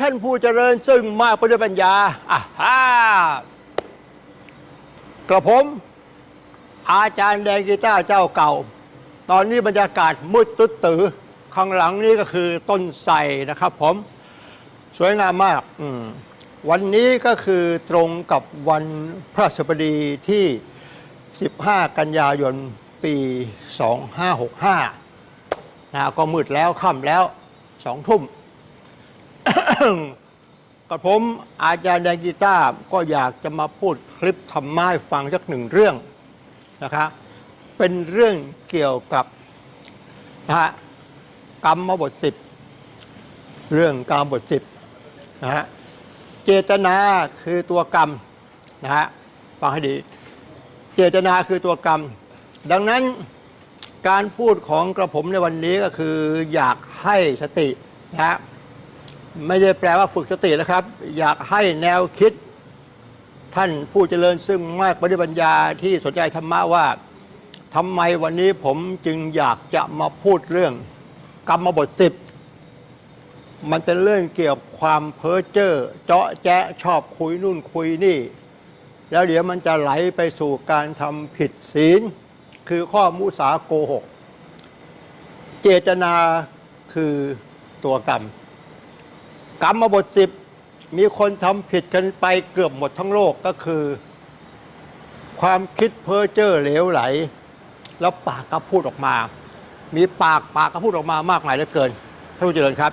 ท่านผู้เจริญซึ่งมากไปด้วยปัญญาอะฮ่ากระผม อาจารย์แดงกีตาร์เจ้าเก่า ตอนนี้บรรยากาศมืดตึ๊ดตือข้างหลังนี้ก็คือต้นไทรนะครับผม สวยงามมากอืมวันนี้ก็คือตรงกับวันพระราชบดีที่ 15 กันยายนปี 2565นะก็มืดแล้วค่ำแล้วสองทุ่ม กับผมอาจารย์แดงกีตาร์ก็อยากจะมาพูดคลิปธรรมะให้ฟังสักหนึ่งเรื่องนะครับเป็นเรื่องเกี่ยวกับนะฮะกรรมบทสิบเรื่องกรรมบทสิบนะฮะเจตนาคือตัวกรรมนะฮะฟังให้ดี เจตนาคือตัวกรรม ดังนั้นการพูดของกระผมในวันนี้ก็คืออยากให้สตินะฮะ ไม่ได้แปลว่าฝึกสตินะครับ อยากให้แนวคิด ท่านผู้เจริญซึ่งมากปฏิบัญญาที่สนใจธรรมะว่าทำไมวันนี้ผมจึงอยากจะมาพูดเรื่อง กรรมบทสิบมันเป็นเรื่องเกี่ยวกับความเพ้อเจ้อเจาะแจ๊ะชอบคุยนู่นคุยนี่ แล้วเดี๋ยวมันจะไหลไปสู่การทำผิดศีล คือข้อมุสาโกหก เจตนาคือตัวกรรม กรรมบทสิบมีคนทำผิดกันไปเกือบหมดทั้งโลกก็คือ ความคิดเพ้อเจ้อเหลวไหล แล้วปากก็พูดออกมา มีปากปากก็พูดออกมามากมายเหลือเกินท่านผู้เจริญครับ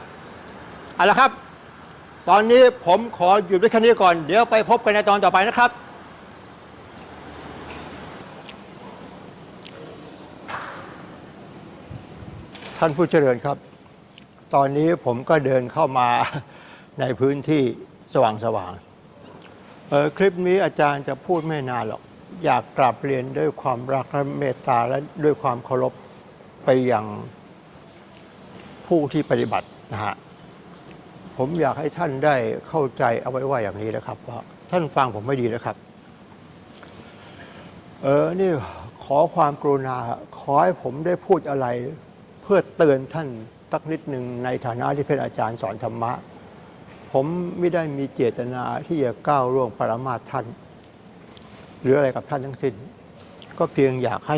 เอาละครับ ตอนนี้ผมขอหยุดไว้แค่นี้ก่อน เดี๋ยวไปพบกันในตอนต่อไปนะครับท่านผู้เจริญครับ ตอนนี้ผมก็เดินเข้ามา ในพื้นที่สว่างสว่างเออคลิปนี้อาจารย์จะพูดไม่นานหรอก อยากกราบเรียนด้วยความรักและเมตตาและด้วยความเคารพไปยังผู้ที่ปฏิบัตินะฮะผมอยากให้ท่านได้เข้าใจเอาไว้ว่าอย่างนี้นะครับว่าท่านฟังผมไม่ดีนะครับ เออนี่ขอความกรุณาขอให้ผมได้พูดอะไร เพื่อเตือนท่านสักนิดหนึ่งในฐานะที่เป็นอาจารย์สอนธรรมะ ผมไม่ได้มีเจตนาที่จะก้าวล่วงปรมาท่าน หรืออะไรกับท่านทั้งสิ้น ก็เพียงอยากให้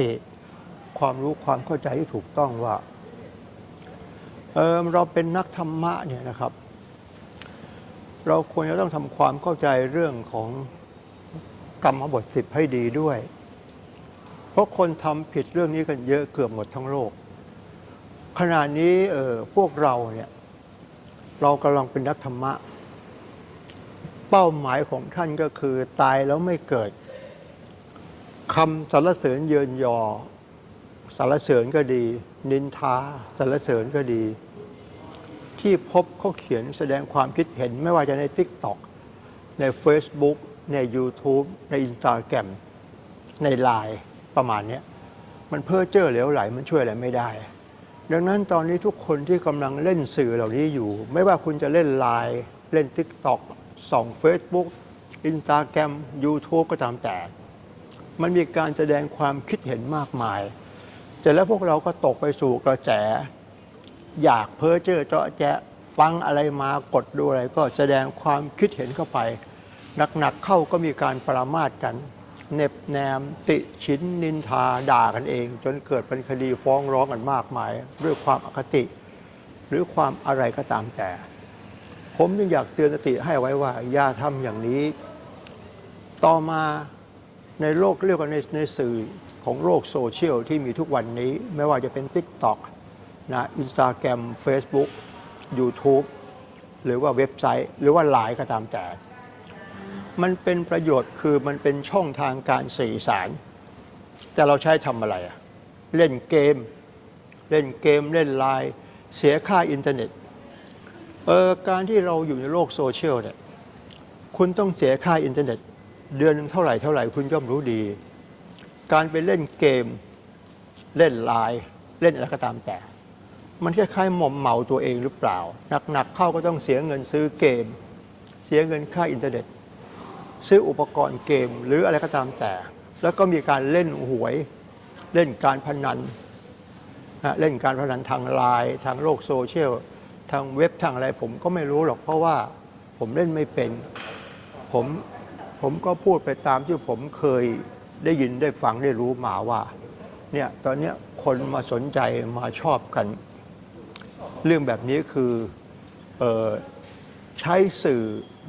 ความรู้ความเข้าใจที่ถูกต้องว่าเออเราเป็นนักธรรมะเนี่ยนะครับ เราควรจะต้องทำความเข้าใจเรื่องของกรรมบทสิบให้ดีด้วย เพราะคนทำผิดเรื่องนี้กันเยอะเกือบหมดทั้งโลกขณะนี้เออพวกเราเนี่ย เรากำลังเป็นนักธรรมะ เป้าหมายของท่านก็คือตายแล้วไม่เกิดคำสรรเสริญเยินยอสรรเสริญก็ดี นินทาสรรเสริญก็ดี ที่พบเขาเขียนแสดงความคิดเห็นไม่ว่าจะใน TikTok ใน Facebook ใน YouTube ใน Instagram ใน Line ประมาณนี้มันเพ้อเจ้อเหลวไหล มันช่วยอะไรไม่ได้ ดังนั้นตอนนี้ทุกคนที่กำลังเล่นสื่อเหล่านี้อยู่ ไม่ว่าคุณจะเล่น Line เล่น TikTok ส่อง Facebook Instagram YouTube ก็ตามแต่ มันมีการแสดงความคิดเห็นมากมาย แต่แล้วพวกเราก็ตกไปสู่กระแส อยากเพ้อเจ้อเจาะแจะฟังอะไรมากดดูอะไรก็แสดงความคิดเห็นเข้าไป หนักๆเข้าก็มีการปรามาสกัน เน็บแนมติชินนินทาด่ากันเอง จนเกิดเป็นคดีฟ้องร้องกันมากมาย ด้วยความอคติ หรือความอะไรก็ตามแต่ ผมยังอยากเตือนสติให้ไว้ว่า อย่าทำอย่างนี้ ต่อมาในโลกเรียกว่าในในสื่อของโลกโซเชียลที่มีทุกวันนี้ ไม่ว่าจะเป็น TikTok นะอินสตาแกรม Facebook YouTube หรือว่าเว็บไซต์ หรือว่าไลน์ก็ตามแต่ มันเป็นประโยชน์คือมันเป็นช่องทางการสื่อสาร แต่เราใช้ทำอะไรอะเล่นเกม เล่นเกมเล่นไลน์เสียค่าอินเทอร์เน็ตเออการที่เราอยู่ในโลกโซเชียลเนี่ยคุณต้องเสียค่าอินเทอร์เน็ต เดือนหนึงเท่าไหร่เท่าไหร่คุณย่อมรู้ดี การไปเล่นเกม เล่นไลน์เล่นอะไรก็ตามแต่ มันคล้ายๆหม่อมเหมาตัวเองหรือเปล่าหนักๆเข้าก็ต้องเสียเงินซื้อเกม เสียเงินค่าอินเทอร์เน็ต ซื้ออุปกรณ์เกมหรืออะไรก็ตามแต่ แล้วก็มีการเล่นหวยเล่นการพนันนะเล่นการพนันทางไลน์ทางโลกโซเชียลทางเว็บทางอะไรผมก็ไม่รู้หรอกเพราะว่าผมเล่นไม่เป็น ผมผมก็พูดไปตามที่ผมเคยได้ยินได้ฟังได้รู้มาว่าเนี่ยตอนนี้คนมาสนใจมาชอบกัน เรื่องแบบนี้คือออใช้สื่อ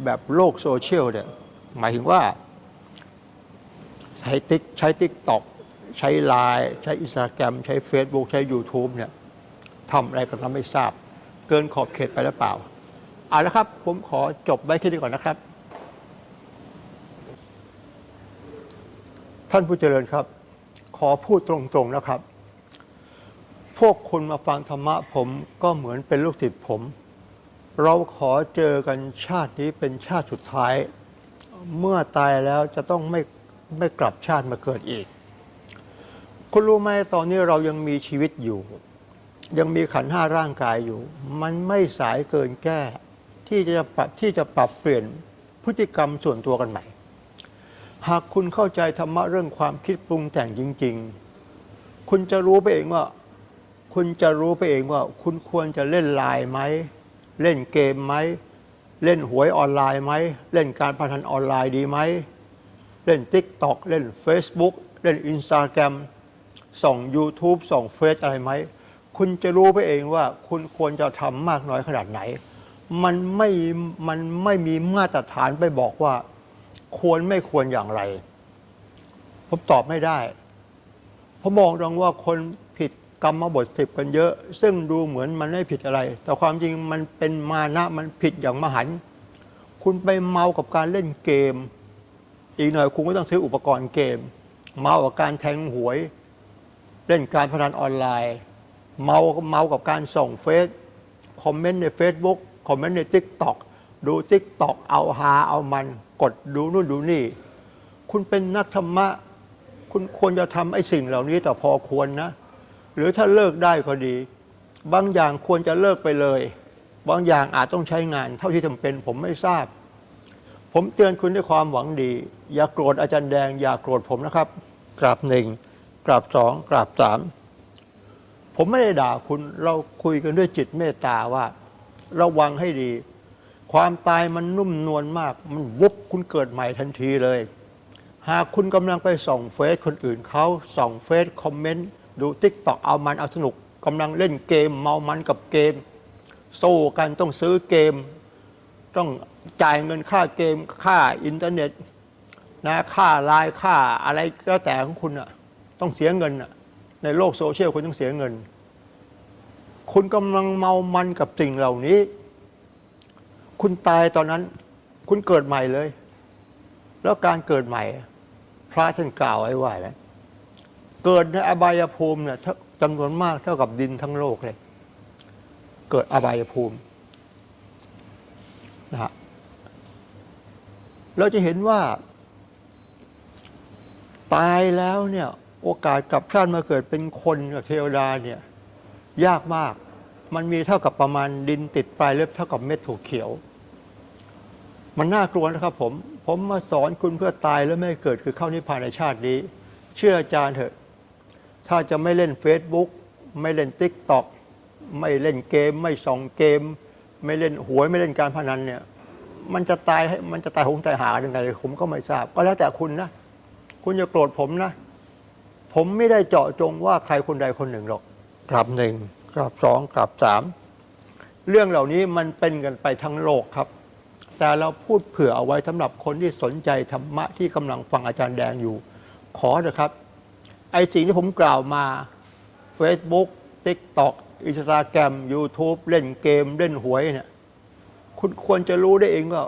แบบโลกโซเชียลเนี่ย หมายถึงว่า ใช้ติ๊กใช้ติ๊กต็อกใช้ไลน์ใช้อินสตาแกรมใช้ Facebook ใช้ YouTube เนี่ยทำอะไรกันก็ไม่ทราบ เกินขอบเขตไปหรือเปล่าเอาละครับ ผมขอจบไว้แค่นี้ก่อนนะครับ ท่านผู้เจริญครับ ขอพูดตรงๆนะครับ พวกคุณมาฟังธรรมะผมก็เหมือนเป็นลูกศิษย์ผม เราขอเจอกันชาตินี้เป็นชาติสุดท้าย เมื่อตายแล้วจะต้องไม่ไม่กลับชาติมาเกิดอีก คุณรู้ไหมตอนนี้เรายังมีชีวิตอยู่ ยังมีขันห้าร่างกายอยู่ มันไม่สายเกินแก้ ที่จะปรับที่จะปรับเปลี่ยนพฤติกรรมส่วนตัวกันใหม่ หากคุณเข้าใจธรรมะเรื่องความคิดปรุงแต่งจริง ๆ คุณจะรู้ไปเองว่า คุณจะรู้ไปเองว่า คุณควรจะเล่นไลน์ไหม เล่นเกมไหม เล่นหวยออนไลน์ไหม เล่นการพนันออนไลน์ดีไหม เล่น Tik t o อกเล่น Facebook เล่น Instagram ส่อง YouTube ส่องเฟซอะไรไหม คุณจะรู้ไปเองว่าคุณควรจะทำมากน้อยขนาดไหน มันไม่ มันไม่มีมาตรฐานไปบอกว่า ควรไม่ควรอย่างไร ผมตอบไม่ได้ ผมมองตรงว่าคนผิด กรรมบทสิบกันเยอะ ซึ่งดูเหมือนมันไม่ผิดอะไร แต่ความจริงมันเป็นมานะมันผิดอย่างมหัน คุณไปเมากับการเล่นเกม อีกหน่อยคุณก็ต้องซื้ออุปกรณ์เกม เมากับการแทงหวย เล่นการพนันออนไลน์ เมาเมากับการส่งเฟซคอมเมนต์ใน Facebook คอมเมนต์ใน Tik t o อกดู Tik t o อกเอาฮาเอามัน กดดูนู่นดูนี่ คุณเป็นนักธรรมะ คุณควรจะทำไอ้สิ่งเหล่านี้แต่พอควรนะ หรือถ้าเลิกได้ก็ดี บางอย่างควรจะเลิกไปเลย บางอย่างอาจต้องใช้งาน เท่าที่จำเป็นผมไม่ทราบ ผมเตือนคุณด้วยความหวังดี อย่าโกรธอาจารย์แดง อย่าโกรธผมนะครับกราบหนึ่งกราบสองกราบสามผมไม่ได้ด่าคุณเราคุยกันด้วยจิตเมตตาว่า ระวังให้ดี ความตายมันนุ่มนวลมาก มันวุบคุณเกิดใหม่ทันทีเลย หากคุณกำลังไปส่องเฟซคนอื่นเขาส่องเฟซคอมเมนต์ ดูติ๊กตอกเอามันเอาสนุกกำลังเล่นเกม เมามันกับเกมสู้กันต้องซื้อเกม ต้องจ่ายเงินค่าเกมค่าอินเทอร์เน็ตนะค่าไลน์ค่าอะไรก็แต่ของคุณอะต้องเสียเงินอะในโลกโซเชียลคุณต้องเสียเงิน คุณกำลังเมามันกับสิ่งเหล่านี้ คุณตายตอนนั้น คุณเกิดใหม่เลย แล้วการเกิดใหม่ พระท่านกล่าวไว้ว่าอะไร เกิดในอบายภูมิเนี่ยจำนวนมากเท่ากับดินทั้งโลกเลย เกิดอบายภูมินะฮะเราจะเห็นว่า ตายแล้วเนี่ย โอกาสกลับชาติมาเกิดเป็นคนกับเทวดาเนี่ย ยากมาก มันมีเท่ากับประมาณดินติดปลายเล็บเท่ากับเม็ดถั่วเขียว มันน่ากลัวนะครับผม ผมมาสอนคุณเพื่อตายแล้วไม่เกิดคือเข้านิพพานในชาตินี้ เชื่ออาจารย์เถอะ ถ้าจะไม่เล่น Facebook ไม่เล่น Tik t o อกไม่เล่นเกม ไม่ส่องเกม ไม่เล่นหวยไม่เล่นการพนันเนี่ย มันจะตายให้มันจะตายหงตายหายังไงผมก็ไม่ทราบ ก็แล้วแต่คุณนะ คุณอย่าโกรธผมนะ ผมไม่ได้เจาะจงว่าใครคนใดคนหนึ่งหรอกกลับหนึ่งกลับสองกลับสามเรื่องเหล่านี้มันเป็นกันไปทั้งโลกครับ แต่เราพูดเผื่อเอาไว้สำหรับคนที่สนใจธรรมะที่กำลังฟังอาจารย์แดงอยู่ ขอเถอะครับ อ้สิ่งที่ผมกล่าวมา Facebook TikTok Instagram YouTube เล่นเกมเล่นหวยเนี่ย คุณควรจะรู้ได้เองว่า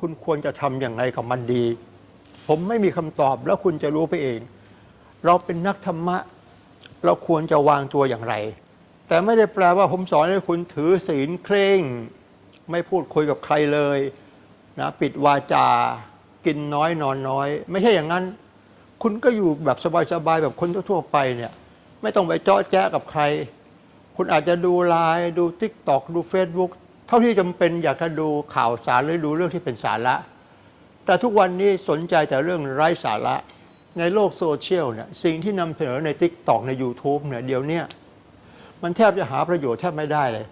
คุณควรจะทำอย่างไรกับมันดี ผมไม่มีคำตอบแล้วคุณจะรู้ไปเอง เราเป็นนักธรรมะ เราควรจะวางตัวอย่างไร แต่ไม่ได้แปลว่าผมสอนให้คุณถือศีลเคร่ง ไม่พูดคุยกับใครเลยนะปิดวาจา กินน้อยนอนน้อย ไม่ใช่อย่างนั้น คุณก็อยู่แบบสบายๆแบบคนทั่วๆไปเนี่ย ไม่ต้องไปเจาะแจ๊กับใคร คุณอาจจะดูไลน์ดู t ิ k t o k ดู Facebook เท่าที่จำเป็นอยากจะดูข่าวสารหรือดูเรื่องที่เป็นสาระ แต่ทุกวันนี้สนใจแต่เรื่องไร้สาระ ในโลกโซเชียลเนี่ยสิ่งที่นำเสนอใน t ิ k t o k ใน YouTube เนี่ยเดี๋ยวนี้มันแทบจะหาประโยชน์แทบไม่ได้เลย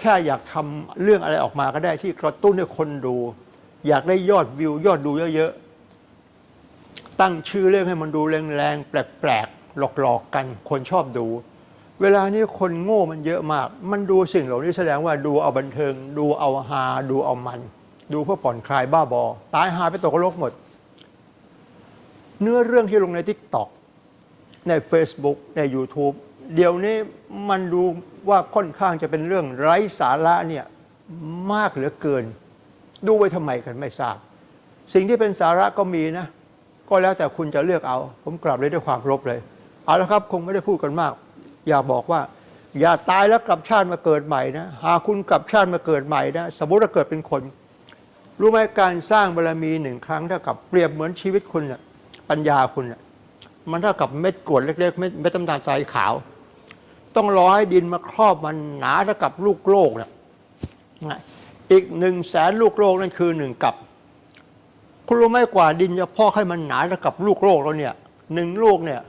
แค่อยากทำเรื่องอะไรออกมาก็ได้ที่กระตุ้นให้คนดู อยากได้ยอดวิวยอดดูเยอะๆ ตั้งชื่อเรื่องให้มันดูแรงๆแปลกๆหลอกๆกัน คนชอบดู เวลานี้คนโง่มันเยอะมาก มันดูสิ่งเหล่านี้แสดงว่าดูเอาบันเทิง ดูเอาฮาดูเอามัน ดูเพื่อผ่อนคลายบ้าบอ ตายหาไปตกนรกหมด เนื้อเรื่องที่ลงใน t ิ k t o k ใน Facebook ใน YouTube เดี๋ยวนี้มันดูว่าค่อนข้างจะเป็นเรื่องไร้สาระเนี่ยมากเหลือเกิน ดูไว้ทำไมกันไม่ทราบ สิ่งที่เป็นสาระก็มีนะ ก็แล้วแต่คุณจะเลือกเอา ผมกลับเลยด้วยความรบเลย เอาละครับคงไม่ได้พูดกันมาก อยากบอกว่า อย่าตายแล้วกลับชาติมาเกิดใหม่นะ หากคุณกลับชาติมาเกิดใหม่นะสมมติว่าเกิดเป็นคน รู้ไหมการสร้างบารมีหนึ่งครั้งเท่ากับเปรียบเหมือนชีวิตคุณน่ะปัญญาคุณน่ะมันเท่ากับเม็ดกรวดเล็กๆเม็ดเม็ดน้ำตาลทรายขาว ต้องรอให้ดินมาครอบมันหนาเท่ากับลูกโลกเนี่ยนะอีกหนึ่งแสนลูกโลกนั่นคือหนึ่งกับ คุณรู้ไหมกว่าดินจะพอกให้มันหนาเท่ากับลูกโลกแล้วเนี่ยหนึ่งลูกเนี่ย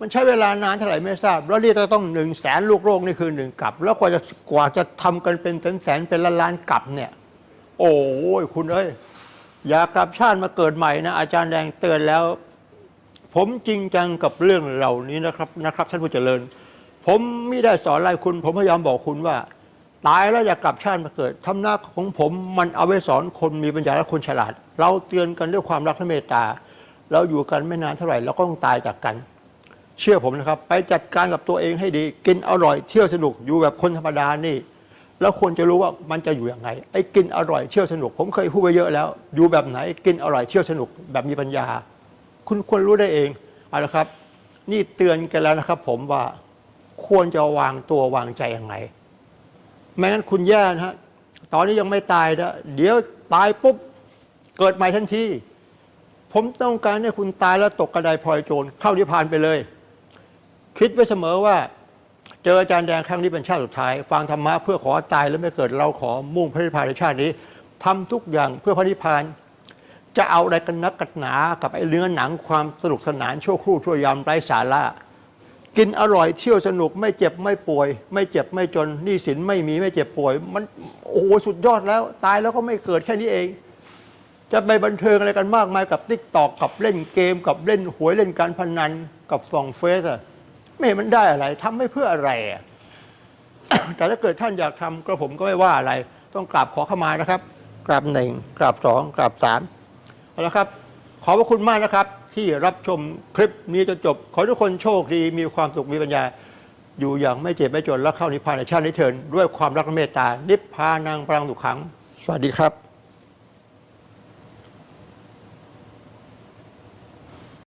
มันใช้เวลานานเท่าไหร่ไม่ทราบ แล้วนี่จะต้องหนึ่งแสนลูกโลกนี่คือหนึ่งกับ แล้วกว่าจะกว่าจะทำกันเป็นแสนแสนเป็นล้านล้านกับเนี่ย โอ้ยคุณเอ้ยอย่ากลับชาติมาเกิดใหม่นะอาจารย์แดงเตือนแล้ว ผมจริงจังกับเรื่องเหล่านี้นะครับนะครับท่านผู้เจริญ ผมไม่ได้สอนอะไรคุณ ผมพยายามบอกคุณว่า ตายแล้วอย่ากลับชาติมาเกิดทำหน้าของผมมันเอาไว้สอนคนมีปัญญาและคนฉลาด เราเตือนกันด้วยความรักและเมตตา เราอยู่กันไม่นานเท่าไหร่เราก็ต้องตายจากกัน เชื่อผมนะครับ ไปจัดการกับตัวเองให้ดี กินอร่อยเที่ยวสนุกอยู่แบบคนธรรมดานี่ แล้วควรจะรู้ว่ามันจะอยู่ยังไงไอ้กินอร่อยเที่ยวสนุก ผมเคยพูดไปเยอะแล้ว อยู่แบบไหนกินอร่อยเที่ยวสนุก แบบมีปัญญา คุณควรรู้ได้เองเอาละครับ นี่เตือนกันแล้วนะครับ ผมว่าควรจะวางตัววางใจยังไง ไม่งั้นคุณแย่นะฮะตอนนี้ยังไม่ตายนะเดี๋ยวตายปุ๊บเกิดใหม่ทันทีผมต้องการให้คุณตายแล้วตกกระไดพลอยโจรเข้านิพพานไปเลย คิดไว้เสมอว่า เจออาจารย์แดงครั้งนี้เป็นชาติสุดท้าย ฟังธรรมะเพื่อขอตายแล้วไม่เกิดเราขอมุ่งพระนิพพานในชาตินี้ทำทุกอย่างเพื่อพระนิพพาน จะเอาอะไรกันนักกันหนากับไอ้เนื้อหนังความสนุกสนานชั่วครู่ชั่วยามไร้สาระ กินอร่อยเที่ยวสนุกไม่เจ็บไม่ป่วย ไม่เจ็บไม่จนหนี้สินไม่มีไม่เจ็บป่วย มันโอ้โหสุดยอดแล้ว ตายแล้วก็ไม่เกิดแค่นี้เอง จะไปบันเทิงอะไรกันมากมายกับติ๊กตอกกับเล่นเกม กับเล่นหวยเล่นการพนันกับส่องเฟซอะไม่เห็นมันได้อะไรทำไม่เพื่ออะไรอะแต่ถ้าเกิดท่านอยากทำกระผมก็ไม่ว่าอะไร ต้องกราบขอเข้ามานะครับกราบหนึ่งกราบสองกราบสามเอาละครับ ขอบพระคุณมากนะครับ ที่รับชมคลิปนี้จนจบ ขอทุกคนโชคดีมีความสุขมีปัญญา อยู่อย่างไม่เจ็บไม่จนและเข้านิพพานในชาตินิเถินด้วยความรักและเมตตานิพพานังพลังสุขขัง สวัสดีครับ